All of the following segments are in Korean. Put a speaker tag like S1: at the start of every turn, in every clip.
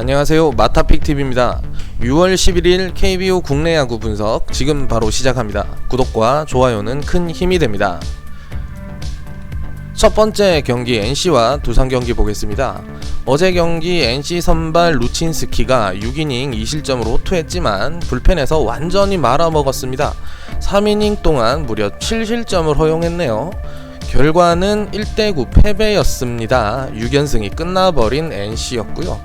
S1: 안녕하세요. 마타픽TV입니다. 6월 11일 KBO 국내 야구 분석 지금 바로 시작합니다. 구독과 좋아요는 큰 힘이 됩니다. 첫 번째 경기 NC와 두산 경기 보겠습니다. 어제 경기 NC 선발 루친스키가 6이닝 2실점으로 호투했지만 불펜에서 완전히 말아먹었습니다. 3이닝 동안 무려 7실점을 허용했네요. 결과는 1대9 패배였습니다. 6연승이 끝나버린 NC였고요.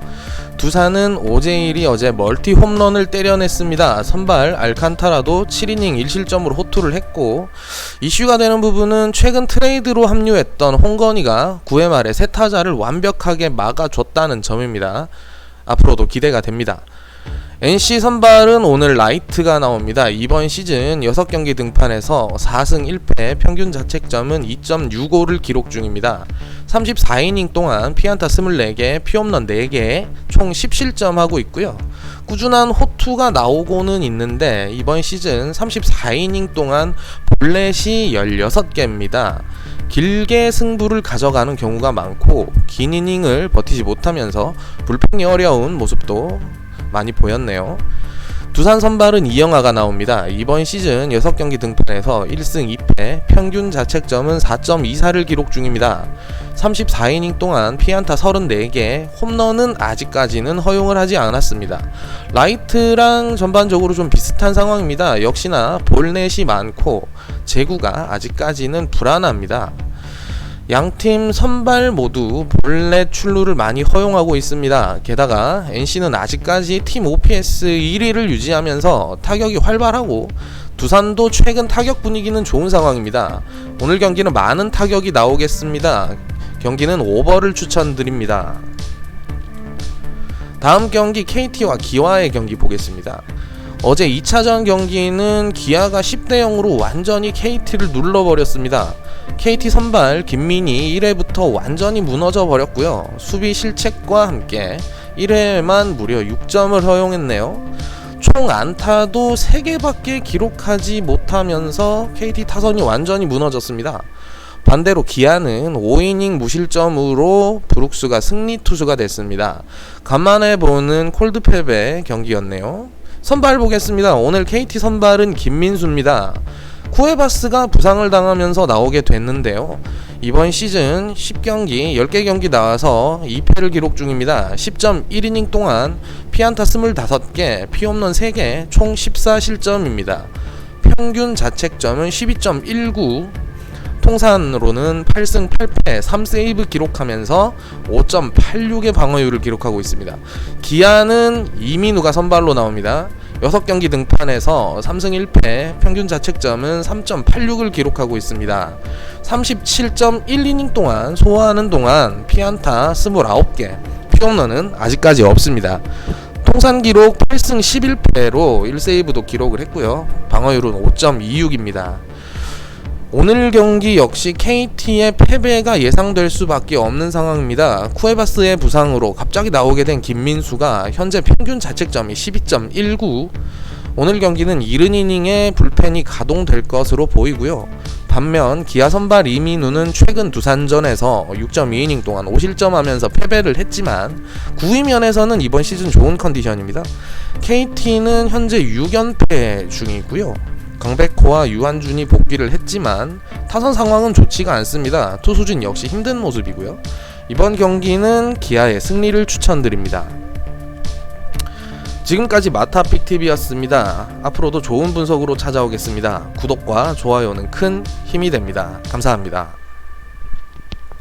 S1: 두산은 오제일이 어제 멀티 홈런을 때려냈습니다. 선발 알칸타라도 7이닝 1실점으로 호투를 했고 이슈가 되는 부분은 최근 트레이드로 합류했던 홍건희가 9회 말에 세 타자를 완벽하게 막아줬다는 점입니다. 앞으로도 기대가 됩니다. NC 선발은 오늘 라이트가 나옵니다. 이번 시즌 6경기 등판에서 4승 1패 평균 자책점은 2.65를 기록 중입니다. 34이닝 동안 피안타 24개, 피홈런 4개, 총 10실점하고 있고요. 꾸준한 호투가 나오고는 있는데 이번 시즌 34이닝 동안 볼넷이 16개입니다. 길게 승부를 가져가는 경우가 많고 긴 이닝을 버티지 못하면서 불펜이 어려운 모습도 많이 보였네요. 두산 선발은 이영하가 나옵니다. 이번 시즌 6경기 등판에서 1승 2패, 평균 자책점은 4.24를 기록 중입니다. 34이닝 동안 피안타 34개, 홈런은 아직까지는 허용을 하지 않았습니다. 라이트랑 전반적으로 좀 비슷한 상황입니다. 역시나 볼넷이 많고 제구가 아직까지는 불안합니다. 양팀 선발 모두 볼넷 출루를 많이 허용하고 있습니다. 게다가 NC는 아직까지 팀 OPS 1위를 유지하면서 타격이 활발하고 두산도 최근 타격 분위기는 좋은 상황입니다. 오늘 경기는 많은 타격이 나오겠습니다. 경기는 오버를 추천드립니다. 다음 경기 KT와 기아의 경기 보겠습니다. 어제 2차전 경기는 기아가 10대 0으로 완전히 KT를 눌러버렸습니다. KT 선발 김민이 1회부터 완전히 무너져 버렸고요. 수비 실책과 함께 1회에만 무려 6점을 허용했네요. 총 안타도 3개밖에 기록하지 못하면서 KT 타선이 완전히 무너졌습니다. 반대로 기아는 5이닝 무실점으로 브룩스가 승리 투수가 됐습니다. 간만에 보는 콜드패배 경기였네요. 선발 보겠습니다. 오늘 KT 선발은 김민수입니다. 쿠에바스가 부상을 당하면서 나오게 됐는데요. 이번 시즌 10경기 10개 경기 나와서 2패를 기록 중입니다. 10.1이닝 동안 피안타 25개, 피홈런 3개, 총 14실점입니다. 평균 자책점은 12.19 통산으로는 8승 8패 3세이브 기록하면서 5.86의 방어율을 기록하고 있습니다. 기아는 이민우가 선발로 나옵니다. 6경기 등판에서 3승 1패 평균 자책점은 3.86을 기록하고 있습니다. 37.1이닝 동안 소화하는 동안 피안타 29개, 피홈런은 아직까지 없습니다. 통산 기록 8승 11패로 1세이브도 기록을 했고요. 방어율은 5.26입니다. 오늘 경기 역시 KT의 패배가 예상될 수밖에 없는 상황입니다. 쿠에바스의 부상으로 갑자기 나오게 된 김민수가 현재 평균 자책점이 12.19. 오늘 경기는 이른 이닝에 불펜이 가동될 것으로 보이고요. 반면 기아 선발 이민우는 최근 두산전에서 6.2이닝 동안 5실점 하면서 패배를 했지만 9위 면에서는 이번 시즌 좋은 컨디션입니다. KT는 현재 6연패 중이고요. 강백호와 유한준이 복귀를 했지만 타선 상황은 좋지가 않습니다. 투수진 역시 힘든 모습이고요. 이번 경기는 기아의 승리를 추천드립니다. 지금까지 마타픽TV였습니다. 앞으로도 좋은 분석으로 찾아오겠습니다. 구독과 좋아요는 큰 힘이 됩니다. 감사합니다.